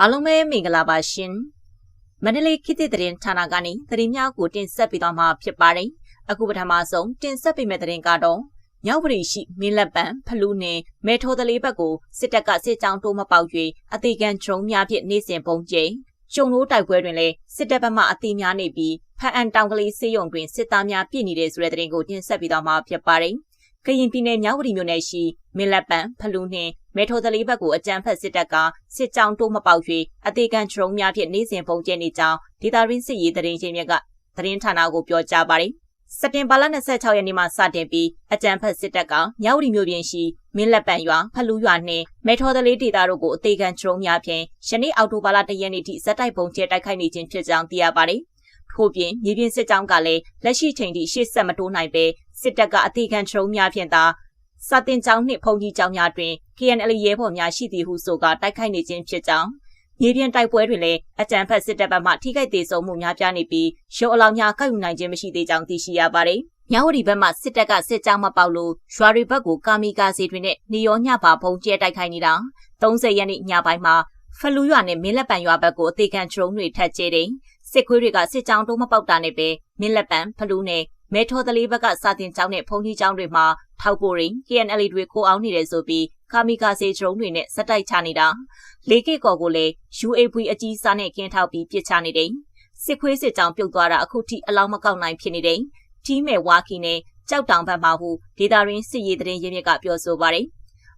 အားလုံးပဲမင်္ဂလာပါရှင်မန္တလေးခေတ်သစ်သတင်းဌာနကနေသတင်းများကိုတင်ဆက်ပေးသွားမှာဖြစ်ပါတယ်အခုပထမဆုံးတင်ဆက်ပေးမယ့်သတင်းကတော့မြောက်ပရိရှိမင်းလက်ပံဖလူးနယ်မဲထော်တလေးဘက်ကိုစစ်တပ်ကစစ်ကြောင်းတိုးမပေါက်၍အသေးခံဒရုန်းများဖြင့်နေစဉ်ပုံကျိကျုံလို့တိုက်ပွဲတွင်လည်းစစ်တပ်ဘက်မှအသေးများနေပြီးဖအန်တောင်ကလေးစေယုံတွင်စစ်သားများပြည့်နေတဲ့ဆိုတဲ့သတင်းကိုတင်ဆက်ပေးသွားမှာဖြစ်ပါတယ် ကရင်ပြည်နယ်မြောက်ဝတီမြို့နယ်ရှိမင်းလက်ပံဖလူးနှင့်မဲထော်တလေးဘက်ကိုအကြမ်းဖက်စစ်တပ်ကစစ်ကြောင်းတိုးမပေါက်၍အသေးခံဒရုန်းများဖြင့်နေစဉ်ပုံကျဲနေကြောင်းဒေတာရင်းစစ်ရေးတရင်ချင်းမြက်ကသတင်းဌာနကိုပြောကြားပါတယ်။စက်တင်ဘာလ26ရက်နေ့မှာစတင်ပြီးအကြမ်းဖက်စစ်တပ်ကမြောက်ဝတီမြို့ပြင်ရှိမင်းလက်ပံရွာဖလူးရွာနှင့်မဲထော်တလေးဒေတာတို့ကိုအသေးခံဒရုန်းများဖြင့်ယနေ့အောက်တိုဘာလ1ရက်နေ့ထိဇက်တိုက်ပုံကျဲတိုက်ခိုက်နေခြင်းဖြစ်ကြောင်းသိရပါတယ်။ ထို့ပြင်မြေပြင်စစ်ကြောင်းကလည်းလက်ရှိချိန်ထိရှေ့ဆက်မတိုးနိုင်ပဲစစ်တပ်ကအသေးခံဒရုန်းများဖြင့်သာစာတင်ကျောင်းနှင့်ဖုန်ကြီးကျောင်းများတွင် KNL ရဲဘော်များရှိသည်ဟုဆိုကာတိုက်ခိုက်နေခြင်းဖြစ်ကြောင်းမြေပြင်တိုက်ပွဲတွင်လည်းအကြံဖက်စစ်တပ်ဘက်မှထိခိုက်ဒေဆုံးမှုများပြားနေပြီးရုံအလောင်းများကောက်ယူနိုင်ခြင်းမရှိသေးကြောင်းသိရှိရပါတယ်။မြဝတီဘက်မှစစ်တပ်ကစစ်ကြောင်းမပေါက်လို့ရွာတွေဘက်ကိုကာမီကာစီတွေနဲ့နေရောညပါပုံကျဲတိုက်ခိုက်နေတာ30ရက်နေ့ညပိုင်းမှာဖလူးရွာနဲ့မင်းလက်ပံရွာဘက်ကိုအသေးခံဒရုန်းတွေထပ်ကျဲတယ်။ စစ်ခွေးတွေကစစ်ကြောင်းတိုးမပေါက်တာနဲ့ပဲမင်းလက်ပံဖလူးနဲ့မဲထော်တလေးဘက်ကစာတင်ကျောင်းနဲ့ဖုန်ကြီးကျောင်းတွေမှာထောက်ပိုရင်း KNL တွေကိုအောင်နေတယ်ဆိုပြီးကာမီကာစေဒရုန်းတွေနဲ့စက်တိုက်ချနေတာလေးကီကော်ကိုလည်း UAV အကြီးစားနဲ့ကင်းထောက်ပြီးပစ်ချနေတယ်စစ်ခွေးစစ်ကြောင်ပြုတ်သွားတာအခုထိအလောင်းမကောက်နိုင်ဖြစ်နေတယ်ထီးမဲ့ဝါကီနဲ့ကြောက်တောင်ဘက်မှာဟုဒေတာရင်းစစ်ရေးသတင်းရင်းမြစ်ကပြောဆိုပါတယ်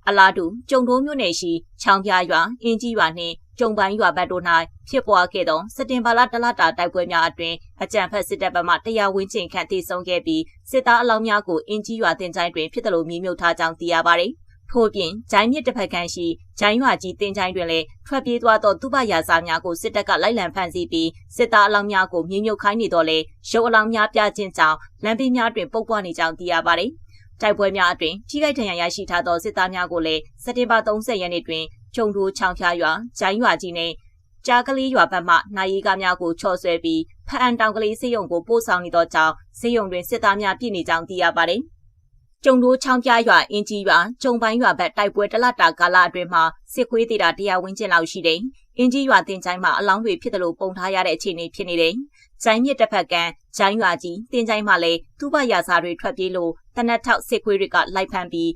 အလားတူကျုံတိုးမြို့နယ်ရှိချောင်းပြရွာအင်းကြီးရွာနှင့် ကျုံပိုင်းရွာဘက်တို့၌ဖြစ်ပွားခဲ့သောစက်တင်ဘာလတလတာတိုက်ပွဲများအတွင်အကြံဖက်စစ်တပ်ဘက်မှတရားဝင်ချင်းခန့်တည်ဆုံခဲ့ပြီးစစ်သားအလောင်းများကိုအင်ကြီးရွာတင်ချိုင်းတွင်ဖြစ်တယ်လို့မြည်မြုပ်ထားကြောင်းသိရပါသည်။ထို့ပြင်ဂျိုင်းမြစ်တစ်ဖက်ကန်ရှိဂျိုင်းရွာကြီးတင်ချိုင်းတွင်လည်းထွက်ပြေးသွားသောသူပရာစာများကိုစစ်တပ်ကလိုက်လံဖမ်းဆီးပြီးစစ်သားအလောင်းများကိုမြည်မြုပ်ခိုင်းနေတော့လေရုပ်အလောင်းများပြခြင်းကြောင့်လမ်းဘေးများတွင်ပုတ်ပွားနေကြောင်းသိရပါသည်။တိုက်ပွဲများအတွင်ထိခိုက်ဒဏ်ရာရရှိထားသောစစ်သားများကိုလည်းစက်တင်ဘာ30ရက်နေ့တွင် ကျုံတိုးချောင်းဖျားရွာဂျိုင်းရွာကြီးနှင့်ကြားကလေးရွာဘက်မှနိုင်ရီကားများကိုချော့ဆွဲပြီးဖအန်တောင်ကလေးစေယုံကိုပို့ဆောင်နေသောကြောင့်စေယုံတွင်စစ်သားများပြည့်နေကြောင်းသိရပါတယ်။ကျုံတိုးချောင်းပြရွာအင်းကြီးရွာကျုံပိုင်းရွာဘက်တိုက်ပွဲတလတာကာလအတွင်းမှာစစ်ခွေးသေးတာတရားဝင်ကျင်လောက်ရှိတယ်။အင်းကြီးရွာတင်ချိုင်းမှာအလောင်းတွေဖြစ်တယ်လို့ပုံထားရတဲ့အခြေအနေဖြစ်နေတယ်။ဂျိုင်းမြစ်တစ်ဖက်ကဂျိုင်းရွာကြီးတင်ချိုင်းမှာလည်းသူ့ဘရာစာတွေထွက်ပြေးလို့တနက်ထောက်စစ်ခွေးတွေကလိုက်ဖမ်းပြီး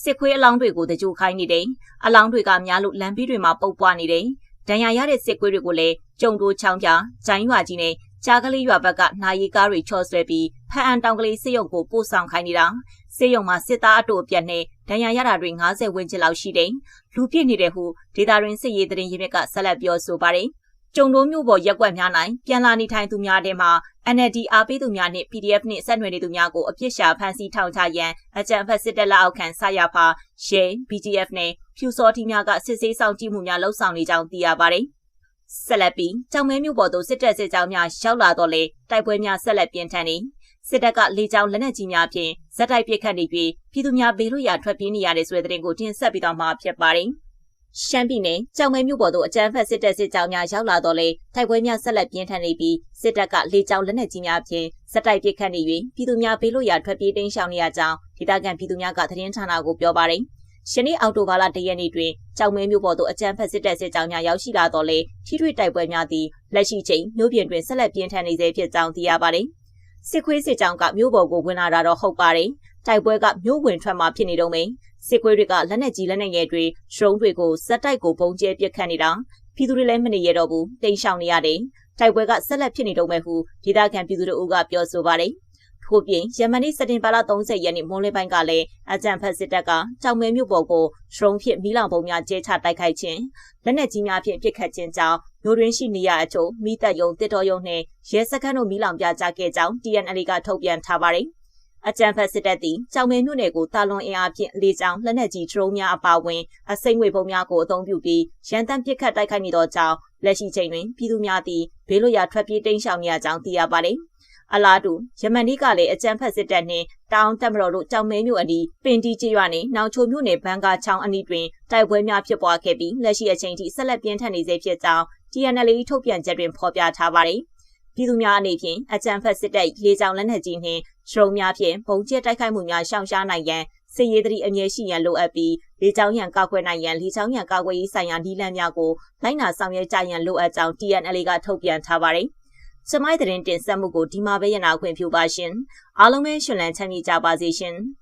စစ်ခွေးအလောင်းတွေကိုတကြိုခိုင်းနေတယ်။အလောင်းတွေကများလို့လမ်းပြီးတွေမှာပုတ်ပွားနေတယ်ဒဏ်ရာရတဲ့စစ်ကွေးတွေကိုလည်းကြုံတိုးချောင်းပြဂျိုင်းရွာကြီးနဲ့ကြားကလေးရွာဘက်ကနာရီကားတွေချော့ဆွဲပြီးဖအန်တောင်ကလေးစစ်ရုံကိုပို့ဆောင်ခိုင်းနေတာစစ်ရုံမှာစစ်သားအတူအပြတ်နဲ့ဒဏ်ရာရတာတွေ90ဝန်းကျင်လောက်ရှိတယ်လူပြည့်နေတယ်ဟုဒေတာရင်းစစ်ရေးတရင်ရင်းမြစ်ကဆက်လက်ပြောဆိုပါတယ် ကျုံတိုးမျိုးပေါ်ရက်ွက်များနိုင်ပြန်လာနေထိုင်သူများထဲမှာ NLD အားပေးသူများနှင့် PDF နှင့်ဆက်နွယ်နေသူများကိုအပြစ်ရှာဖမ်းဆီးထောင်ချရန်အကြံဖက်စစ်တပ်လက်အောက်ခံဆရာဖာရဲ BGF နှင့်ဖြူစော်တီများကစစ်ဆေးဆောင်ကြည့်မှုများလှုပ်ဆောင်နေကြောင်းသိရပါတယ်။ဆက်လက်ပြီးကြောင်မဲမျိုးပေါ်သို့စစ်တပ်စစ်ကြောင်းများရောက်လာတော့လေတိုက်ပွဲများဆက်လက်ပြင်းထန်နေစစ်တပ်ကလေကြောင်းလက်နက်ကြီးများဖြင့်ဇက်တိုက်ပစ်ခတ်နေပြီးပြည်သူများဘေးလွတ်ရာထွက်ပြေးနေရတဲ့ဆိုတဲ့သတင်းကိုတင်ဆက်ပြီးတော့မှာဖြစ်ပါတယ်။ ရှမ်းပြည်နယ်ကြောင်မဲမြို့ပေါ်သို့အကြမ်းဖက်စစ်တပ်စစ်ကြောင်းများရောက်လာတော့လေတိုက်ပွဲများဆက်လက်ပြင်းထန်နေပြီးစစ်တပ်ကလေကြောင်းလက်နက်ကြီးများဖြင့်စက်တိုက်ပစ်ခတ်နေ၍ပြည်သူများဘေးလွတ်ရာထွက်ပြေးတိမ်းရှောင်နေရကြောင်းဒေသခံပြည်သူများကသတင်းဌာနကိုပြောပါတယ်။ရှနေ့အောက်တိုဘာလ၁ရက်နေ့တွင်ကြောင်မဲမြို့ပေါ်သို့အကြမ်းဖက်စစ်တပ်စစ်ကြောင်းများရောက်ရှိလာတော့လေထိထွေတိုက်ပွဲများသည်လက်ရှိချိန်မြို့ပြင်တွင်ဆက်လက်ပြင်းထန်နေစေဖြစ်ကြောင်းသိရပါတယ်။စစ်ခွေးစစ်ကြောင်းကမြို့ပေါ်ကိုဝင်လာတာတော့ဟုတ်ပါတယ်။တိုက်ပွဲကမြို့ဝင်ထွက်မှာဖြစ်နေတော့မယ် စစ်ကွေးတွေကလက်နက်ကြီးလက်နက်ငယ်တွေဒရုန်းတွေကိုစက်တိုက်ကိုပုံကျဲပစ်ခတ်နေတာပြည်သူတွေလည်းမနေရတော့ဘူးတိမ်ရှောင်နေရတယ်တိုက်ပွဲကဆက်လက်ဖြစ်နေတော့မယ်ဟုဒေသခံပြည်သူတို့ကပြောဆိုပါတယ်ထို့ပြင်ယမန်နေ့စက်တင်ဘာလ30ရက်နေ့မွန်းလယ်ပိုင်းကလည်းအကြံဖက်စစ်တပ်ကကြောင်မဲမြို့ပေါ်ကိုဒရုန်းဖြင့်မီးလောင်ပုံများကျဲချတိုက်ခိုက်ခြင်းလက်နက်ကြီးများဖြင့်ပစ်ခတ်ခြင်းကြောင့်မြို့တွင်ရှိနေရအချို့မိသက်ယုံတစ်တော်ယုံနှင့်ရဲစခန်းတို့မီးလောင်ပြကြခဲ့ကြောင်း TNL ကထုတ်ပြန်ထားပါတယ်။ အကြံဖက်စစ်တပ်သည်ကြောင်မဲမြို့နယ်ကိုတာလွန်အင်အားဖြင့်လေကြောင်းလက်နက်ကြီးဒရုန်းများအပါအဝင်အစိမ့်ငွေပုံများကိုအသုံးပြုပြီးရန်တမ်းပစ်ခတ်တိုက်ခိုက်နေသောကြောင့်လက်ရှိချိန်တွင်ပြည်သူများသည်ဘေးလွတ်ရာထွက်ပြေးတိမ်းရှောင်နေရကြောင်းသိရပါသည်အလားတူယမန်နေ့ကလည်းအကြံဖက်စစ်တပ်နှင့်တောင်တက်မတော်တို့ကြောင်မဲမြို့အနီးပင်တီကျေးရွာနှင့်နောင်ချိုမြို့နယ်ဘန်ကာချောင်းအနီးတွင်တိုက်ပွဲများဖြစ်ပွားခဲ့ပြီးလက်ရှိအချိန်ထိဆက်လက်ပြင်းထန်နေစေဖြစ်ကြောင်း TNL ထုတ်ပြန်ချက်တွင်ဖော်ပြထားပါသည်ပြည်သူများအနေဖြင့်အကြံဖက်စစ်တပ်လေကြောင်းလက်နက်ကြီးနှင့် ဒရုန်းများဖြင့်ပုံကျဲတိုက်ခိုက်မှုများရှောင်ရှားနိုင်ရန်စစ်ရေးသတိအမြဲရှိရန်လိုအပ်ပြီးလေကြောင်းရန်ကောက်ွယ်နိုင်ရန်လေကြောင်းရန်ကောက်ွယ်ရေးဆိုင်ရာဒီလန်များကိုလိုက်နာဆောင်ရွက်ကြရန်လိုအပ်ကြောင်း TNL ကထုတ်ပြန်ထားပါတယ်။စမိုင်းသတင်းတင်ဆက်မှုကိုဒီမှာပဲရနာခွင့်ပြုပါရှင်။အားလုံးပဲရှင်လန်းချမ်းမြေ့ကြပါစေရှင်။